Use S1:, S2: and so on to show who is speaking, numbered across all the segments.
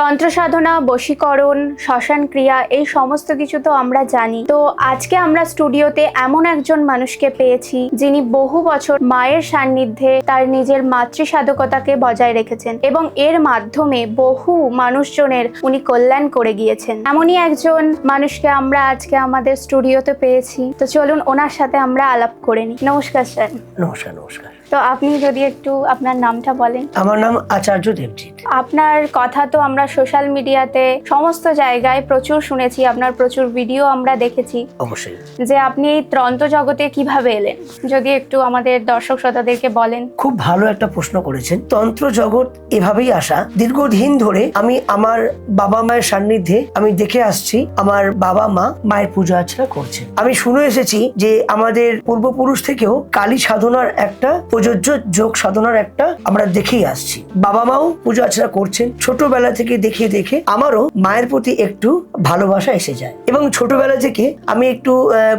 S1: তন্ত্র সাধনা বশীকরণ শ্মশান ক্রিয়া এই সমস্ত কিছু তো আমরা জানি। তো আজকে আমরা স্টুডিওতে এমন একজন মানুষকে পেয়েছি, যিনি বহু বছর মায়ের সান্নিধ্যে তার নিজের মাতৃ সাধকতাকে বজায় রেখেছেন এবং এর মাধ্যমে বহু মানুষজনের উনি কল্যাণ করে গিয়েছেন। এমনই একজন মানুষকে আমরা আজকে আমাদের স্টুডিওতে পেয়েছি। তো চলুন ওনার সাথে আমরা আলাপ করে নিই। নমস্কার, স্যার।
S2: নমস্কার নমস্কার।
S1: তো আপনি যদি একটু আপনার নামটা বলেন।
S2: আমার নাম আচার্য দেবজিৎ।
S1: আপনার কথা তো আমরা সোশ্যাল মিডিয়াতে সমস্ত জায়গায় প্রচুর শুনেছি আপনার প্রচুর ভিডিও আমরা দেখেছি।
S2: অবশ্যই।
S1: যে আপনি এই ত্রন্ত জগতে কীভাবে এলেন? যদি একটু আমাদের দর্শক শ্রোতাদেরকে বলেন।
S2: খুব ভালো একটা প্রশ্ন করেছেন। তন্ত্র জগৎ এভাবেই আসা। দীর্ঘদিন ধরে আমি আমার বাবা মায়ের সান্নিধ্যে আমি দেখে আসছি আমার বাবা মা মায়ের পূজা অর্চনা করছেন। আমি শুনে এসেছি যে আমাদের পূর্বপুরুষ থেকেও কালী সাধনার একটা প্রযোজ্য যোগ সাধনার একটা আমরা দেখেই আসছি। বাবা মাও পুজো অর্চনা করছেন। ছোটবেলা থেকে দেখে দেখে আমারও মায়ের প্রতি একটু ভালোবাসা এসে যায়। এবং ছোটবেলা থেকে আমি একটু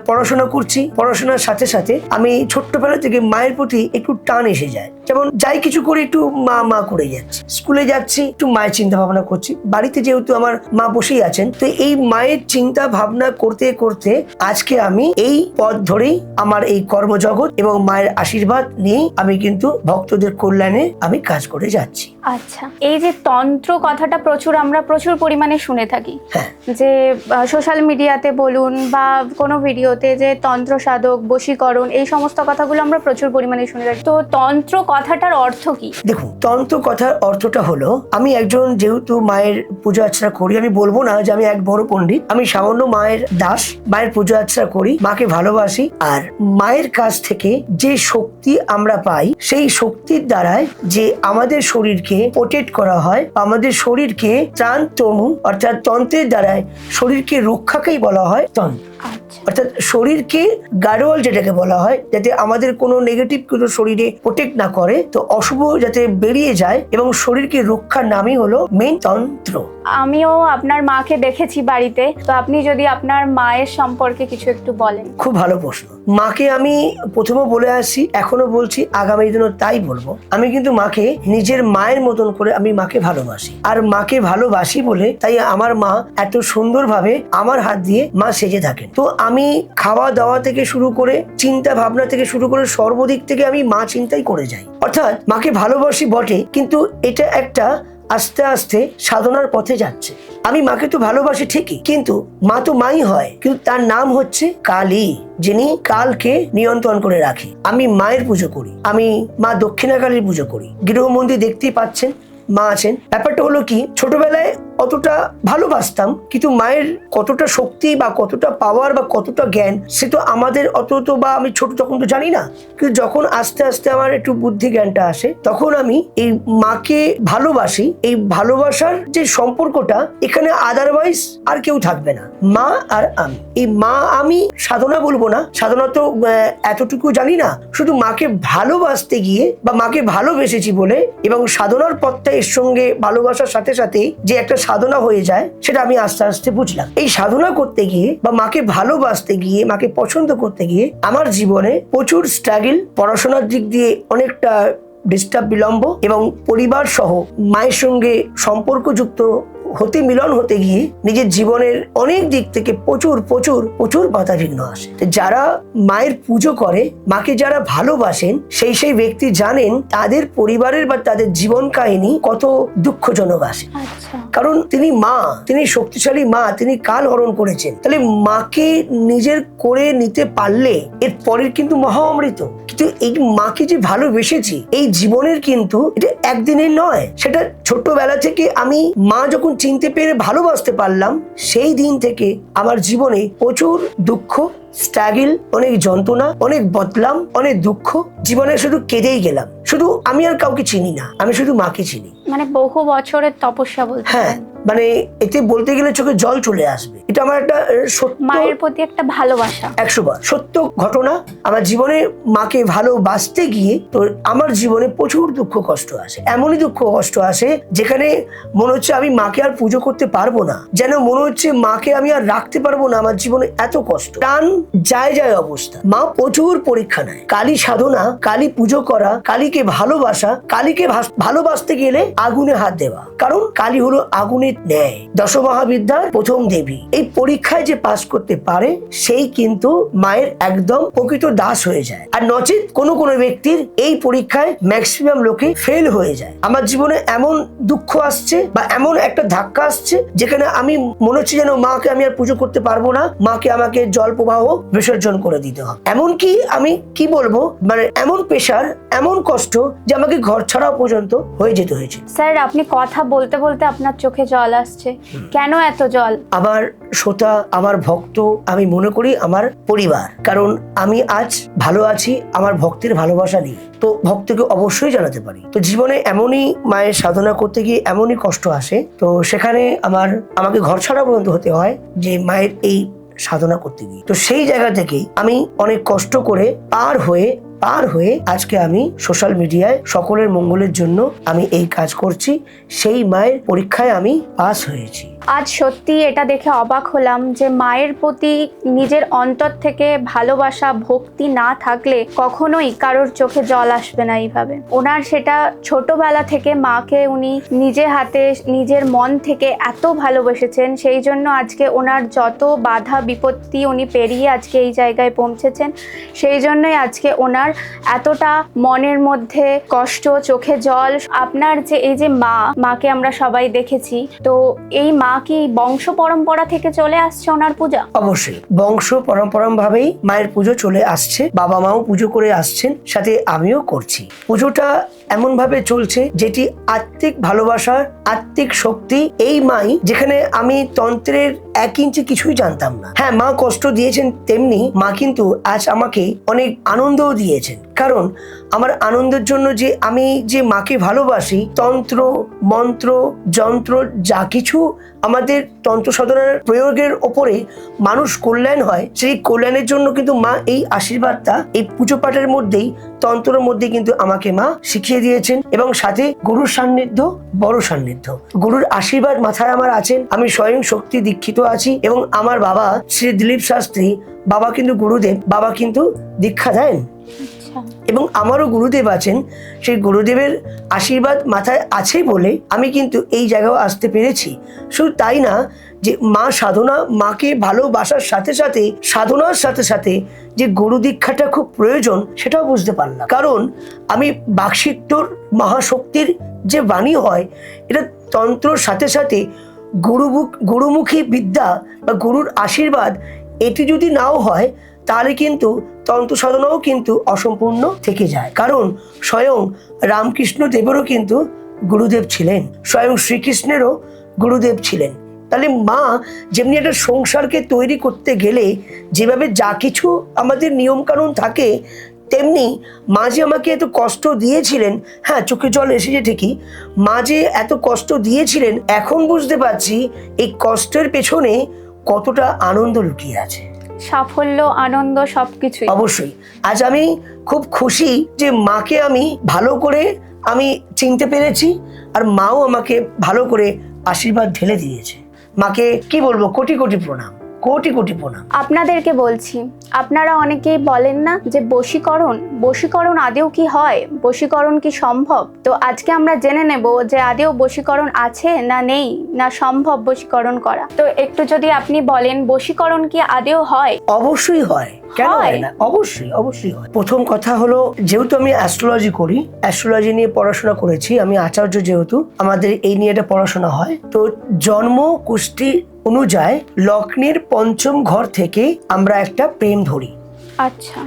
S2: পড়াশোনা করছি। পড়াশোনার সাথে সাথে আমি ছোট্টবেলা থেকে মায়ের প্রতি একটু টান এসে যায়। যেমন যাই কিছু করে একটু মা মা করে যাচ্ছি। স্কুলে যাচ্ছি একটু মায়ের চিন্তা ভাবনা করছি। বাড়িতে যেহেতু আমার মা বসেই আছেন তো এই মায়ের চিন্তা ভাবনা করতে করতে আজকে আমি এই পথ ধরেই আমার এই কর্মজগৎ এবং মায়ের আশীর্বাদ নিয়েই আমি কিন্তু ভক্তদের কল্যাণে আমি কাজ করে যাচ্ছি।
S1: আচ্ছা এই যে তন্ত্র কথাটা প্রচুর আমরা প্রচুর পরিমাণে শুনে থাকি।
S2: হ্যাঁ।
S1: যে সোশ্যাল মিডিয়াতে বলুন বা কোনো ভিডিওতে যে তন্ত্র সাধক বশীকরণ এই সমস্ত কথাগুলো আমরা প্রচুর পরিমাণে শুনে থাকি। তো তন্ত্র কথাটার অর্থ কি?
S2: দেখুন, তন্ত্র কথার অর্থটা হলো, আমি একজন যেহেতু মায়ের পূজা অর্চনা করি, আমি বলব না যে আমি এক বড় পণ্ডিত। আমি সামান্য মায়ের দাস, মায়ের পূজা অর্চনা করি, মাকে ভালোবাসি। আর মায়ের কাছ থেকে যে শক্তি আমরা পাই, সেই শক্তির দ্বারাই যে আমাদের শরীরকে প্রোটেক্ট করা হয়, আমাদের শরীরকে ত্রাণ তনু অর্থাৎ তন্ত্রের দ্বারাই শরীরকে রক্ষাকেই বলা হয় তন্ত্র।
S1: আচ্ছা
S2: অর্থাৎ শরীরকে গার্ডওয়াল যেটাকে বলা হয় যাতে আমাদের কোনো নেগেটিভ কোনো শরীরে প্রোটেক্ট না করে তো অশুভ যাতে বেরিয়ে যায় এবং শরীরকে রক্ষার নামই হলো মেন তন্ত্র।
S1: আমিও আপনার মাকে দেখেছি বাড়িতে তো আপনি যদি আপনার মায়ের সম্পর্কে কিছু একটু বলেন।
S2: খুব ভালো প্রশ্ন। মাকে আমি প্রথমে বলে আসি এখনও বলছি আগামী দিনও তাই বলব। আমি কিন্তু মাকে নিজের মায়ের মতন করে আমি মাকে ভালোবাসি। আর মাকে ভালোবাসি বলে তাই আমার মা এত সুন্দরভাবে আমার হাত দিয়ে মা সেজে থাকেন। তো আমি খাওয়া দাওয়া থেকে শুরু করে চিন্তা ভাবনা থেকে শুরু করে সর্বদিক থেকে আমি মা চিন্তাই করে যাই। অর্থাৎ মাকে ভালোবাসি বটে, কিন্তু এটা একটা আস্তে আস্তে সাধনার পথে যাচ্ছে। আমি মাকে তো ভালোবাসি ঠিকই, কিন্তু মা তো মাই হয়, কিন্তু তার নাম হচ্ছে কালী, যিনি কালকে নিয়ন্ত্রণ করে রাখে। আমি মায়ের পুজো করি, আমি মা দক্ষিণা কালীর পুজো করি। গৃহমন্দির দেখতেই পাচ্ছেন, মা আছেন। ব্যাপারটা হলো কি, ছোটবেলায় অতটা ভালোবাসতাম, কিন্তু মায়ের কতটা শক্তি বা কতটা পাওয়ার বা কতটা জ্ঞান, সে তো আমাদের অত তো বা আমি ছোট তখন তো জানি না। কিন্তু যখন আস্তে আস্তে আমার একটু বুদ্ধি জ্ঞানটা আসে, তখন আমি এই মাকে ভালোবাসি। এই ভালোবাসার যে সম্পর্কটা, এখানে আদারওয়াইজ আর কেউ থাকবে না। মা আর আমি। এই মা আমি সাধনা বলব না। সাধনা তো এতটুকু জানি না। শুধু মাকে ভালোবাসতে গিয়ে বা মাকে ভালোবেসেছি বলে এবং সাধনার পথটা এর সঙ্গে ভালোবাসার সাথে সাথে যে একটা সাধনা হয়ে যায়, সেটা আমি আস্তে আস্তে বুঝলাম। এই সাধনা করতে গিয়ে বা মাকে ভালোবাসতে গিয়ে, মাকে পছন্দ করতে গিয়ে আমার জীবনে প্রচুর স্ট্রাগল পড়াশোনার দিক দিয়ে অনেকটা ডিস্টার্ব বিলম্ব এবং পরিবার সহ মায়ের সঙ্গে সম্পর্কযুক্ত হতে মিলন হতে গিয়ে নিজের জীবনের অনেক দিক থেকে প্রচুর প্রচুর প্রচুর বাধা বিঘ্ন আসে। যারা মায়ের পুজো করে মাকে যারা ভালোবাসেন সেই সেই ব্যক্তি জানেন তাদের পরিবারের বা তাদের জীবন কাহিনী কত দুঃখজনক আসে।
S1: আচ্ছা।
S2: কারণ তিনি মা তিনি শক্তিশালী মা তিনি কাল হরণ করেছেন। তাহলে মাকে নিজের করে নিতে পারলে এর পরের কিন্তু মহা অমৃত কিন্তু এই মাকে যে ভালোবেসেছি এই জীবনের কিন্তু এটা একদিনের নয় সেটা ছোটবেলা থেকে আমি মা যখন চিনতে পেরে ভালোবাসতে পারলাম, সেই দিন থেকে আমার জীবনে প্রচুর দুঃখ স্ট্রাগল অনেক যন্ত্রণা, অনেক বদলাম, অনেক দুঃখ, জীবনে শুধু কেঁদেই গেলাম। শুধু আমি আর কাউকে চিনি না আমি শুধু মাকে চিনি।
S1: মানে বহু বছরের তপস্যা বলতে
S2: হ্যাঁ মানে এতে বলতে গেলে চোখে জল চলে আসবে। এটা আমার একটা সত্য
S1: মায়ের প্রতি একটা ভালোবাসা।
S2: একশো বার। সত্য ঘটনা আমার জীবনে মাকে ভালোবাসতে গিয়ে তো আমার জীবনে প্রচুর দুঃখ কষ্ট আসে। এমনই দুঃখ কষ্ট আসে যেখানে মনে হচ্ছে আমি মাকে আর পুজো করতে পারব না। যেন মনে হচ্ছে মাকে আমি আর রাখতে পারব না আমার জীবনে এত কষ্ট। টান যায় যায় অবস্থা। মা প্রচুর পরীক্ষা নেয়। কালী সাধনা কালী পুজো করা কালী কালীকে ভালোবাসা, কালীকে ভালোবাসতে গেলে আগুনে হাত দেওয়া। কারণ কালী হলো আগুনের ন্যায়। দশমহাবিদ্যার প্রথম দেবী। এই পরীক্ষায় যে পাশ করতে পারে, সেই কিন্তু মায়ের একদম প্রকৃত দাস হয়ে যায়। আর নচিত কোনো কোনো ব্যক্তির এই পরীক্ষায় ম্যাক্সিমাম লোকে ফেল হয়ে যায়। আমার জীবনে এমন দুঃখ আসছে বা এমন একটা ধাক্কা আসছে, যেখানে আমি মনে হচ্ছে যেন মাকে আমি আর পুজো করতে পারব না। মাকে আমাকে জল প্রবাহ বিসর্জন করে দিতে হবে। এমনকি আমি কি বলব মানে এমন পেশার, এমন কষ্ট যে আমাকে ঘর ছাড়াও পর্যন্ত হয়ে যেতে হয়েছে।
S1: স্যার আপনি কথা বলতে বলতে আপনার চোখে জল আসছে। কেন এত জল?
S2: আমার শ্রোতা আমার ভক্ত আমি মনে করি আমার পরিবার। কারণ আমি আজ ভালো আছি আমার ভক্তের ভালোবাসা নেই। তো ভক্তকে অবশ্যই জানাতে পারি। তো জীবনে এমনই মায়ের সাধনা করতে গিয়ে এমনই কষ্ট আসে। তো সেখানে আমার আমাকে ঘর ছাড়া পর্যন্ত হতে হয় যে মায়ের এই সাধনা করতে গিয়ে। তো সেই জায়গা থেকেই আমি অনেক কষ্ট করে পার হয়ে পার হয়ে আজকে আমি সোশ্যাল মিডিয়ায় সকলের মঙ্গলের জন্য আমি এই কাজ করছি। সেই মায়ের পরীক্ষায় আমি পাস হয়েছি।
S1: আজ সত্যি এটা দেখে অবাক হলাম যে মায়ের প্রতি নিজের অন্তর থেকে ভালোবাসা, ভক্তি না থাকলে কখনোই কারোর চোখে জল আসবে না এইভাবে। ওনার সেটা ছোটবেলা থেকে মাকে উনি নিজে হাতে, নিজের মন থেকে এত ভালোবেসেছেন, সেই জন্য আজকে ওনার যত বাধা বিপত্তি উনি পেরিয়ে আজকে এই জায়গায় পৌঁছেছেন, সেই জন্যই আজকে ওনার এতটা মনের মধ্যে কষ্ট, চোখে জল, আপনার যে এই যে মা, মাকে আমরা সবাই দেখেছি, তো এই মা কি বংশ পরম্পরা থেকে চলে আসছে ওনার পূজা?
S2: অবশ্যই। বংশ পরম্পরম ভাবেই মায়ের পুজো চলে আসছে, বাবা মাও পুজো করে আসছেন, সাথে আমিও করছি। পুজোটা এমন ভাবে চলছে যেটি আত্মিক ভালোবাসার আত্মিক শক্তি, এই মাই যেখানে আমি তন্ত্রের এক ইঞ্চি কিছুই জানতাম না। হ্যাঁ মা কষ্ট দিয়েছেন তেমনি, মা কিন্তু আজ আমাকে অনেক আনন্দও দিয়েছেন। কারণ আমার আনন্দের জন্য যে আমি যে মাকে ভালোবাসি, তন্ত্র, মন্ত্র, যন্ত্র, যা কিছু আমাদের তন্ত্র সাধনার প্রয়োগের ওপরে মানুষ কল্যাণ হয়, সেই কল্যাণের জন্য কিন্তু মা এই আশীর্বাদটা এই পুজো পাঠের মধ্যেই, তন্ত্রের মধ্যে কিন্তু আমাকে মা শিখিয়ে দিয়েছেন এবং সাথে গুরুর সান্নিধ্য, বড় সান্নিধ্য। গুরুর আশীর্বাদ মাথায় আমার আছেন, আমি স্বয়ং শক্তি দীক্ষিত আছি এবং আমার বাবা শ্রী দিলীপ শাস্ত্রী, বাবা কিন্তু গুরুদেব, বাবা কিন্তু দীক্ষা দেন। এবং আমারও গুরুদেব আছেন, সেই গুরুদেবের আশীর্বাদ মাথায় আছে বলে আমি কিন্তু এই জায়গাও আসতে পেরেছি। শুধু তাই না, যে মা সাধনা মাকে ভালোবাসার সাথে সাথে, সাধনার সাথে সাথে যে গুরু দীক্ষাটা খুব প্রয়োজন, সেটাও বুঝতে পারলাম। কারণ আমি বাকশিত্তর মহাশক্তির যে বাণী হয়, এটা তন্ত্রর সাথে সাথে গুরুমুখ, গুরুমুখী বিদ্যা বা গুরুর আশীর্বাদ, এটি যদি নাও হয় তাহলে কিন্তু তন্ত্র সাধনাও কিন্তু অসম্পূর্ণ থেকে যায়। কারণ স্বয়ং রামকৃষ্ণ দেবেরও কিন্তু গুরুদেব ছিলেন। স্বয়ং শ্রীকৃষ্ণেরও গুরুদেব ছিলেন। তাহলে মা যেমনি একটা সংসারকে তৈরি করতে গেলে যেভাবে যা কিছু আমাদের নিয়মকানুন থাকে, তেমনি মা যে আমাকে এত কষ্ট দিয়েছিলেন হ্যাঁ চোখে জল এসেছে ঠিকই, মা যে এত কষ্ট দিয়েছিলেন, এখন বুঝতে পারছি এই কষ্টের পেছনে কতটা আনন্দ লুকিয়ে আছে।
S1: সাফল্য, আনন্দ সবকিছু
S2: অবশ্যই। আজ আমি খুব খুশি যে মাকে আমি ভালো করে আমি চিনতে পেরেছি আর মাও আমাকে ভালো করে আশীর্বাদ ঢেলে দিয়েছে। মাকে কি বলব? কোটি কোটি প্রণাম। কোটি কোটি প্রণাম।
S1: আপনাদেরকে বলছি আপনারা অনেকেই বলেন না যে বশীকরণ বশীকরণ আদেও কি হয় বশীকরণ কি সম্ভব? তো আজকে আমরা জেনে নেব যে আদেও বশীকরণ আছে না নেই না সম্ভব বশীকরণ করা। তো একটু যদি আপনি বলেন বশীকরণ কি আদেও হয়?
S2: অবশ্যই হয়। কেন হয়? না? অবশ্যই অবশ্যই হয়। প্রথম কথা হলো যেহেতু আমি অ্যাস্ট্রোলজি করি অ্যাস্ট্রোলজি নিয়ে পড়াশোনা করেছি আমি আচার্য যেহেতু আমাদের এই নিয়ে একটা পড়াশোনা হয়। তো জন্ম কুষ্টি অনুযায়ী লগ্নের পঞ্চম ঘর থেকে আমরা একটা প্রেম ধরি।
S1: আচ্ছা।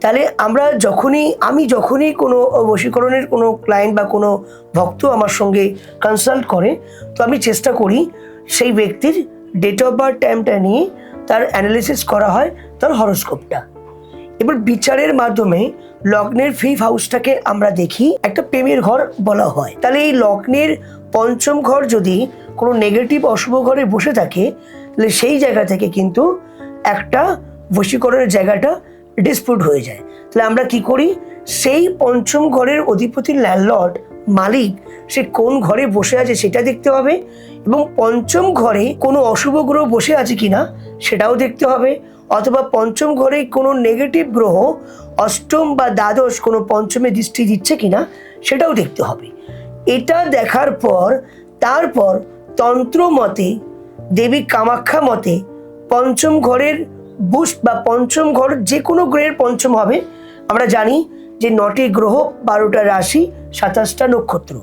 S2: তাহলে আমরা যখনই আমি যখনই কোনো বশীকরণের কোনো ক্লায়েন্ট বা কোনো ভক্ত আমার সঙ্গে কনসাল্ট করে তো আমি চেষ্টা করি সেই ব্যক্তির ডেট অফ বার্থ টাইমটা নিয়ে তার অ্যানালিসিস করা হয় তার হরস্কোপটা এবার বিচারের মাধ্যমে লগ্নের ফিফ হাউসটাকে আমরা দেখি একটা প্রেমের ঘর বলা হয়। তাহলে এই লগ্নের পঞ্চম ঘর যদি কোনো নেগেটিভ অশুভ ঘরে বসে থাকে, তাহলে সেই জায়গা থেকে কিন্তু একটা বশীকরণের জায়গাটা ডিসপুট হয়ে যায়। তাহলে আমরা কি করি? সেই পঞ্চম ঘরের অধিপতি ল্যান্ডলর্ড মালিক, সে কোন ঘরে বসে আছে সেটা দেখতে হবে এবং পঞ্চম ঘরে কোনো অশুভ গ্রহ বসে আছে কিনা সেটাও দেখতে হবে। অথবা পঞ্চম ঘরে কোনো নেগেটিভ গ্রহ অষ্টম বা দ্বাদশ কোনো পঞ্চমে দৃষ্টি দিচ্ছে কিনা সেটাও দেখতে হবে। এটা দেখার পর, তারপর তন্ত্র মতে, দেবী কামাখ্যা মতে, পঞ্চম ঘরের বুস বা পঞ্চম ঘর যে কোনো গ্রহের পঞ্চম হবে। আমরা জানি যে নটি গ্রহ বারোটা রাশি, সাতাশটা নক্ষত্র।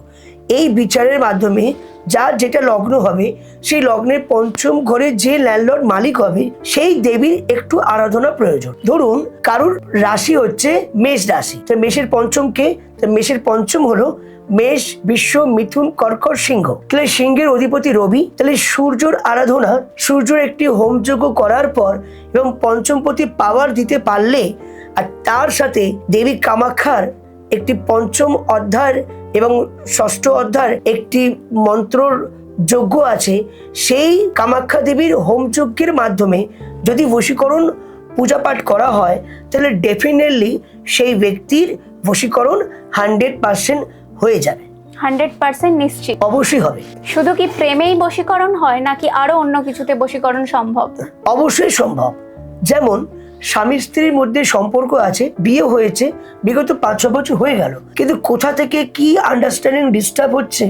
S2: এই বিচারের মাধ্যমে যার যেটা লগ্ন হবে, সেই লগ্নের পঞ্চম ঘরে যে ল্যান্ডলর্ড মালিক হবে, সেই দেবীর একটু আরাধনা প্রয়োজন। ধরুন, কারুর রাশি হচ্ছে মেষ রাশি। তো মেষের পঞ্চম কে? তো মেষের পঞ্চম হলো মেষ, বিশ্ব, মিথুন, কর্কট সিংহ। তাহলে সিংহের অধিপতি রবি। তাহলে সূর্যর আরাধনা, সূর্যর একটি হোমযজ্ঞ করার পর এবং পঞ্চমপতি পাওয়ার দিতে পারলে, আর তার সাথে দেবী কামাখ্যার একটি পঞ্চম অধ্যায় এবং ষষ্ঠ অধ্যায়ের একটি মন্ত্রর যজ্ঞ আছে সেই কামাখ্যা দেবীর হোমযজ্ঞের মাধ্যমে যদি বশীকরণ পূজা পাঠ করা হয় তাহলে ডেফিনেটলি সেই ব্যক্তির বশীকরণ হান্ড্রেড পার্সেন্ট হয়ে যাবে।
S1: হান্ড্রেড পার্সেন্ট নিশ্চিত।
S2: অবশ্যই হবে।
S1: শুধু কি প্রেমেই বশীকরণ হয় নাকি আরও অন্য কিছুতে বশীকরণ সম্ভব?
S2: অবশ্যই সম্ভব। যেমন স্বামী স্ত্রীর মধ্যে সম্পর্ক আছে, বিয়ে হয়েছে, বিগত পাঁচ ছ বছর হয়ে গেল। কিন্তু কোথা থেকে কি আন্ডারস্ট্যান্ডিং ডিস্টার্ব হচ্ছে?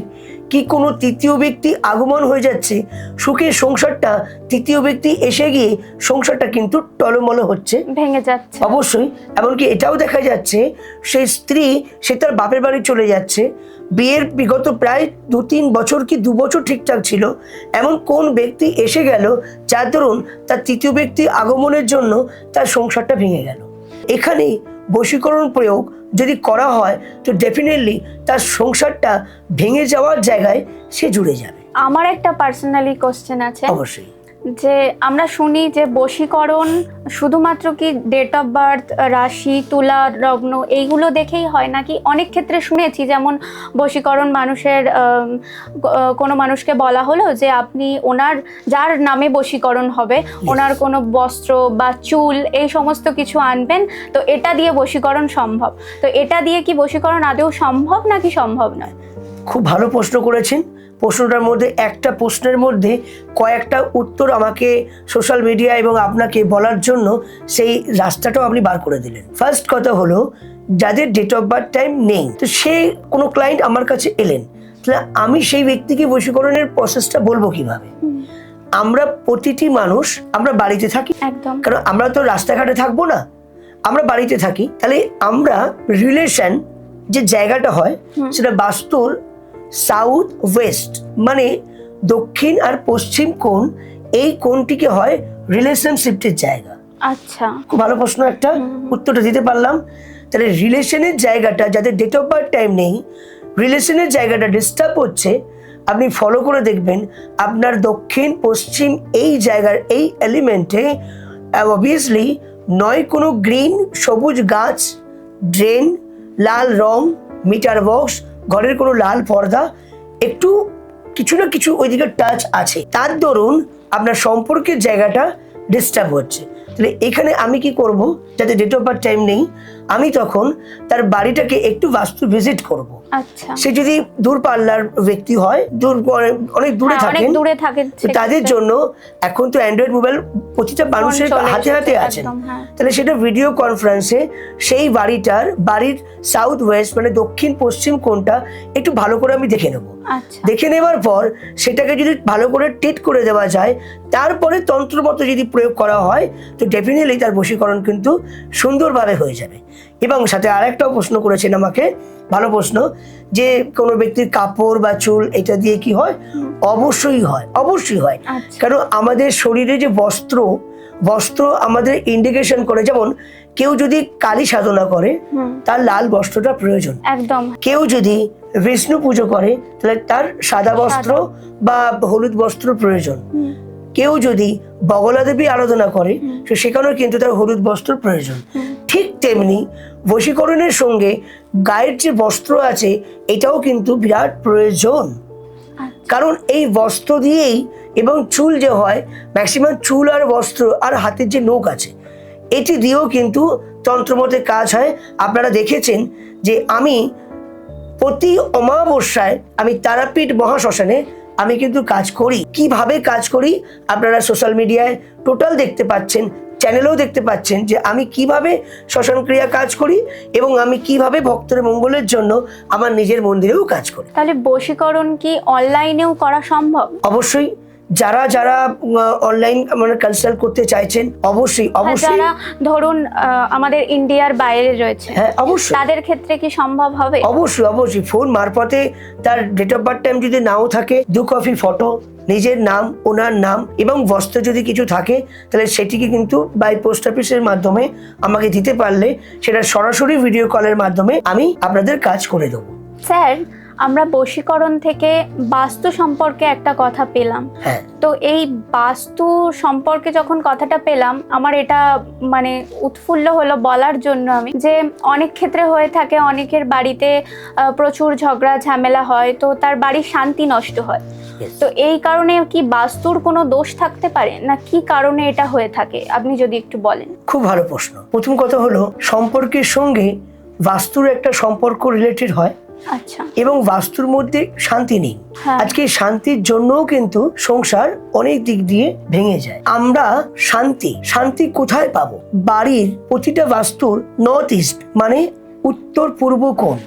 S2: কি কোনো তৃতীয় ব্যক্তি আগমন হয়ে যাচ্ছে? সুখের সংসারটা তৃতীয় ব্যক্তি এসে গিয়ে সংসারটা কিন্তু টলমল হচ্ছে।
S1: ভেঙে যাচ্ছে।
S2: অবশ্যই এমনকি এটাও দেখা যাচ্ছে সেই স্ত্রী সে তার বাপের বাড়ি চলে যাচ্ছে। বিয়ের বিগত প্রায় দু তিন বছর কি দু বছর ঠিকঠাক ছিল? এমন কোন ব্যক্তি এসে গেল যার দরুন তার তৃতীয় ব্যক্তি আগমনের জন্য তার সংসারটা ভেঙে গেল? এখানে বশীকরণ প্রয়োগ যদি করা হয় তো ডেফিনেটলি তার সংসারটা ভেঙে যাওয়ার জায়গায় সে জুড়ে যাবে।
S1: আমার একটা পার্সোনালি কোশ্চেন আছে।
S2: অবশ্যই।
S1: যে আমরা শুনি যে বশীকরণ শুধুমাত্র কি ডেট অফ বার্থ রাশি তুলা লগ্ন এইগুলো দেখেই হয় নাকি? অনেক ক্ষেত্রে শুনেছি যেমন বশীকরণ মানুষের কোনো মানুষকে বলা হলো যে আপনি ওনার যার নামে বশীকরণ হবে ওনার কোনো বস্ত্র বা চুল এই সমস্ত কিছু আনবেন তো এটা দিয়ে বশীকরণ সম্ভব। তো এটা দিয়ে কি বশীকরণ আদৌ সম্ভব নাকি সম্ভব নয়?
S2: খুব ভালো প্রশ্ন করেছেন। প্রশ্নটার মধ্যে একটা প্রশ্নের মধ্যে কয়েকটা উত্তর আমাকে সোশ্যাল মিডিয়া এবং আপনাকে বলার জন্য সেই রাস্তাটাও আপনি বার করে দিলেন। ফার্স্ট কথা হলো যাদের ডেট অফ বার্থ টাইম নেই তো সে কোনো ক্লায়েন্ট আমার কাছে এলেন তাহলে আমি সেই ব্যক্তিকে বশীকরণের প্রসেসটা বলব কীভাবে? আমরা প্রতিটি মানুষ আমরা বাড়িতে থাকি।
S1: একদম।
S2: কারণ আমরা তো রাস্তাঘাটে থাকব না আমরা বাড়িতে থাকি। তাহলে আমরা রিলেশন যে জায়গাটা হয় সেটা বাস্তুর সাউথ ওয়েস্ট মানে দক্ষিণ আর পশ্চিম কোণ এই কোণটিকে হয় রিলেশনশিপটির জায়গা।
S1: আচ্ছা।
S2: খুব ভালো প্রশ্ন একটা উত্তরটা দিতে পারলাম। তাহলে রিলেশনের জায়গাটা যাদের ডেট অফ বার্থ টাইম নেই রিলেশনের জায়গাটা ডিস্টার্ব হচ্ছে আপনি ফলো করে দেখবেন আপনার দক্ষিণ পশ্চিম এই জায়গার এই এলিমেন্টে অবভিয়াসলি নয় কোনো গ্রিন সবুজ গাছ ড্রেন লাল রং মিটার বক্স ঘরের কোনো লাল পর্দা, একটু কিছু না কিছু ওইদিকে টাচ আছে। তার দরুন আপনার সম্পর্কের জায়গাটা ডিস্টার্ব হচ্ছে। তাহলে এখানে আমি কি করব? যাতে ডেট অফ বার্থ টাইম নেই আমি তখন তার বাড়িটাকে একটু বাস্তু ভিজিট করব।
S1: আচ্ছা।
S2: সে যদি দূর পাল্লার ব্যক্তি হয় দূর অনেক দূরে
S1: হ্যাঁ,
S2: থাকেন
S1: দূরে থাকে
S2: তো তাদের জন্য এখন তো অ্যান্ড্রয়েড মোবাইল প্রতিটা মানুষের হাতে হাতে আছে।
S1: হ্যাঁ।
S2: তাহলে সেটা ভিডিও কনফারেন্সে সেই বাড়িটার বাড়ির সাউথ ওয়েস্ট মানে দক্ষিণ পশ্চিম কোনটা একটু ভালো করে আমি দেখে নেব।
S1: আচ্ছা।
S2: দেখে নেওয়ার পর সেটাকে যদি ভালো করে টেট করে দেওয়া যায় তারপরে তন্ত্রমতো যদি প্রয়োগ করা হয় তো ডেফিনেটলি তার বশীকরণ কিন্তু সুন্দরভাবে হয়ে যাবে। এবং সাথে আরেকটাও প্রশ্ন করেছেন আমাকে ভালো প্রশ্ন যে কোনো ব্যক্তির কাপড় বা চুল এটা দিয়ে কি হয়? অবশ্যই হয় অবশ্যই হয়।
S1: আচ্ছা।
S2: কারণ আমাদের শরীরে যে বস্ত্র বস্ত্র আমাদের ইন্ডিকেশন করে যেমন কেউ যদি কালী সাধনা করে তার লাল বস্ত্রটা প্রয়োজন।
S1: একদম।
S2: কেউ যদি বিষ্ণু পুজো করে তাহলে তার সাদা বস্ত্র বা হলুদ বস্ত্র প্রয়োজন। কেউ যদি বগলা দেবী আরাধনা করে তো সেখানেও কিন্তু তার হলুদ বস্ত্র প্রয়োজন। ঠিক তেমনি বশীকরণের সঙ্গে গায়ের যে বস্ত্র আছে এটাও কিন্তু বিরাট প্রয়োজন।
S1: আচ্ছা।
S2: কারণ এই বস্ত্র দিয়েই এবং চুল যে হয় ম্যাক্সিমাম চুল আর বস্ত্র আর হাতের যে নখ আছে এটি দিয়েও কিন্তু তন্ত্রমতে কাজ হয়। আপনারা দেখেছেন যে আমি প্রতি অমাবস্যায় আমি তারাপীঠ মহাশ্মশানে আমি কিন্তু কাজ করি। কীভাবে কাজ করি? আপনারা সোশ্যাল মিডিয়ায় টোটাল দেখতে পাচ্ছেন চ্যানেলেও দেখতে পাচ্ছেন যে আমি কীভাবে শ্মশান ক্রিয়া কাজ করি এবং আমি কীভাবে ভক্তের মঙ্গলের জন্য আমার নিজের মন্দিরেও কাজ করি।
S1: তাহলে বশীকরণ কি অনলাইনেও করা সম্ভব?
S2: অবশ্যই। যারা যারা অনলাইন মানে কনসাল্ট করতে চাইছেন অবশ্যই অবশ্যই।
S1: যারা ধরুন আমাদের ইন্ডিয়ার বাইরে রয়েছে
S2: হ্যাঁ অবশ্যই।
S1: তাদের ক্ষেত্রে কি সম্ভব হবে?
S2: অবশ্যই অবশ্যই। ফোন মারফতে তার ডেট অফ বার্থ টাইম যদি নাও থাকে দু কপি ফটো নিজের নাম, ওনার নাম এবং বস্ত্র যদি কিছু থাকে, তাহলে সেটিকে কিন্তু বাই পোস্ট অফিসের মাধ্যমে আমাকে দিতে পারলে সেটা সরাসরি ভিডিও কলের মাধ্যমে আমি আপনাদের কাজ করে দেবো।
S1: স্যার আমরা বশীকরণ থেকে বাস্তু সম্পর্কে একটা কথা পেলাম।
S2: হ্যাঁ।
S1: তো এই বাস্তু সম্পর্কে যখন কথাটা পেলাম আমার এটা মানে উৎফুল্ল হলো বলার জন্য আমি। যে অনেক ক্ষেত্রে হয়ে থাকে অনেকের বাড়িতে প্রচুর ঝগড়া ঝামেলা হয় তো তার বাড়ির শান্তি নষ্ট হয়। তো এই কারণে কি বাস্তুর কোনো দোষ থাকতে পারে? না কি কারণে এটা হয়ে থাকে? আপনি যদি একটু বলেন।
S2: খুব ভালো প্রশ্ন। প্রথম কথা হলো সম্পর্কের সঙ্গে বাস্তুর একটা সম্পর্ক রিলেটেড হয়। এবং বাস্তুর মধ্যে শান্তি নেই।
S1: হ্যাঁ।
S2: আজকে শান্তির জন্যও কিন্তু সংসার অনেক দিক দিয়ে ভেঙে যায়। আমরা শান্তি শান্তি কোথায় পাবো? বাড়ির প্রতিটা বাস্তুর নর্থ ইস্ট মানে উত্তর পূর্ব কোণ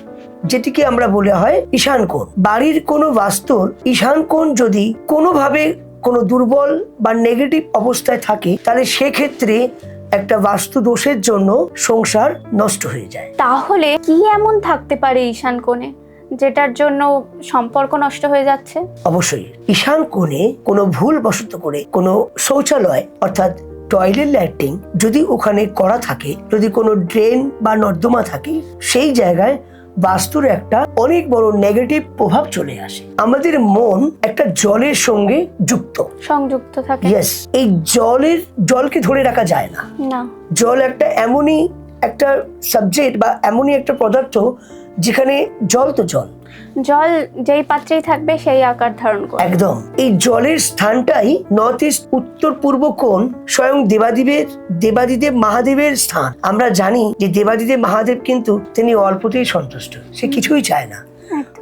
S2: যেটিকে আমরা বলে হয় ঈশান কোণ। বাড়ির কোনো বাস্তুর ঈশান কোণ যদি কোনোভাবে কোনো দুর্বল বা নেগেটিভ অবস্থায় থাকে তাহলে সেক্ষেত্রে একটা বাস্তু দোষের জন্য সংসার নষ্ট হয়ে যায়।
S1: তাহলে কি এমন থাকতে পারে ঈশান কোণে যেটার জন্য সম্পর্ক নষ্ট হয়ে যাচ্ছে?
S2: অবশ্যই ঈশান কোণে কোনো ভুল বশত করে কোনো শৌচালয় অর্থাৎ টয়লেট ল্যাট্রিন যদি ওখানে করা থাকে যদি কোনো ড্রেন বা নর্দমা থাকে সেই জায়গায় বাস্তুর একটা অনেক বড় নেগেটিভ প্রভাব চলে আসে। আমাদের মন একটা জলের সঙ্গে যুক্ত।
S1: সংযুক্ত থাকে।
S2: ইয়েস এই জলের জলকে ধরে রাখা যায় না।
S1: না।
S2: জল একটা এমনই একটা সাবজেক্ট বা এমনই একটা পদার্থ যেখানে জল তো জল।
S1: জল যেই পাত্রেই থাকবে সেই আকার ধারণ করে
S2: একদম। এই জলের স্থানটাই নর্থ ইস্ট উত্তর পূর্ব কোণ স্বয়ং দেবাদিবের দেবাদিদেব মহাদেবের স্থান। আমরা জানি যে দেবাদিদেব মহাদেব কিন্তু তিনি অল্পতেই সন্তুষ্ট। সে কিছুই চায় না।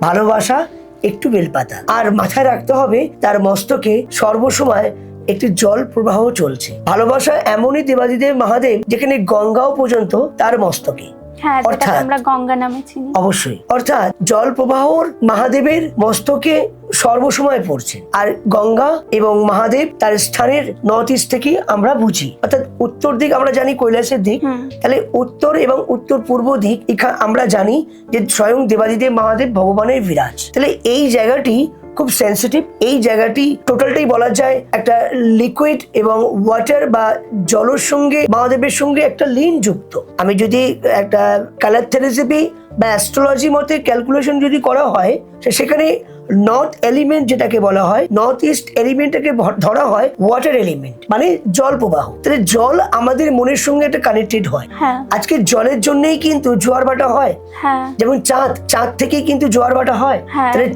S2: ভালোবাসা একটু বেলপাতা। আর মাথায় রাখতে হবে তার মস্তকে সর্বসময় একটি জল প্রবাহ চলছে। ভালোবাসা এমনই দেবাদিদেব মহাদেব যেখানে গঙ্গাও পর্যন্ত তার মস্তকে
S1: হ্যাঁ যেটাকে
S2: অর্থাৎ-
S1: আমরা গঙ্গা নামে চিনি।
S2: অবশ্যই। অর্থাৎ জল প্রবাহর মহাদেবের মস্তকে সর্বসময় পড়ছে। আর গঙ্গা এবং মহাদেব তার স্থানের নর্থ ইস্ট থেকে আমরা বুঝি। অর্থাৎ উত্তর দিক আমরা জানি কৈলাসের দিক।
S1: হুম।
S2: তাহলে উত্তর এবং উত্তর পূর্ব দিক এখা- আমরা জানি যে স্বয়ং দেবাদিদেব মহাদেব ভগবানের বিরাজ। তাহলে এই জায়গাটি খুব সেন্সিটিভ এই জায়গাটি টোটালটাই বলা যায় একটা লিকুইড এবং ওয়াটার বা জলের সঙ্গে মহাদেবের সঙ্গে একটা লিন যুক্ত। আমি যদি একটা কালার থেরাপি বা অ্যাস্ট্রোলজি মতে ক্যালকুলেশন যদি করা হয় সেখানে নর্থ এলিমেন্ট যেটাকে বলা হয় নর্থ ইস্ট এলিমেন্টটাকে ধরা হয় ওয়াটার এলিমেন্ট মানে জল প্রবাহ। তাহলে জল আমাদের মনের সঙ্গে একটা কানেক্টেড হয়।
S1: হ্যাঁ।
S2: আজকে জলের জন্যই কিন্তু জোয়ার ভাটা হয়।
S1: হ্যাঁ।
S2: যেমন চাঁদ চাঁদ থেকেই কিন্তু জোয়ার ভাটা হয়।
S1: হ্যাঁ
S2: তাহলে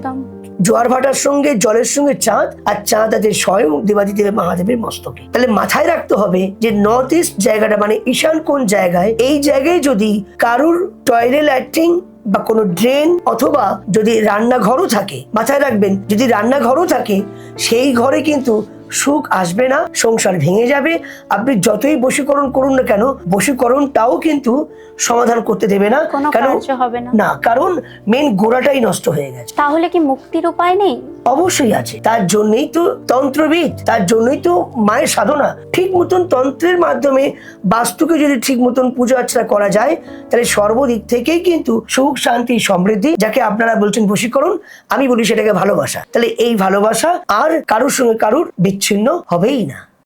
S2: জোয়ার ভাটার সঙ্গে, জলের সঙ্গে চাঁদ, আর চাঁদ আছে স্বয়ং দেবাদি দেবের মহাদেবের মস্তকে। তাহলে মাথায় রাখতে হবে যে নর্থ ইস্ট জায়গাটা মানে ঈশান কোন জায়গায়, এই জায়গায় যদি কারুর টয়লেট ল্যাট্রিন বা কোনো ড্রেন অথবা যদি রান্নাঘরও থাকে, মাথায় রাখবেন, যদি রান্নাঘরও থাকে, সেই ঘরে কিন্তু সুখ আসবে না সংসার ভেঙে যাবে। আপনি যতই বশীকরণ করুন না কেন বশীকরণটাও কিন্তু সমাধান করতে দেবে না।
S1: কোনো হবে না।
S2: না কারণ মেন গোড়াটাই নষ্ট হয়ে গেছে।
S1: তাহলে কি মুক্তির উপায় নেই?
S2: অবশ্যই আছে। তার জন্যই তো তন্ত্রবিদ তার জন্যই তো মায়ের সাধনা। ঠিক মতন তন্ত্রের মাধ্যমে বাস্তুকে যদি ঠিক মতন পুজো আর্চনা করা যায়, তাহলে সর্বদিক থেকেই কিন্তু সুখ, শান্তি, সমৃদ্ধি, যাকে আপনারা বলছেন বশীকরণ, আমি বলি সেটাকে ভালোবাসা। তাহলে এই ভালোবাসা আর কারোর সঙ্গে কারুর বিচ্ছিন্ন হবেই না।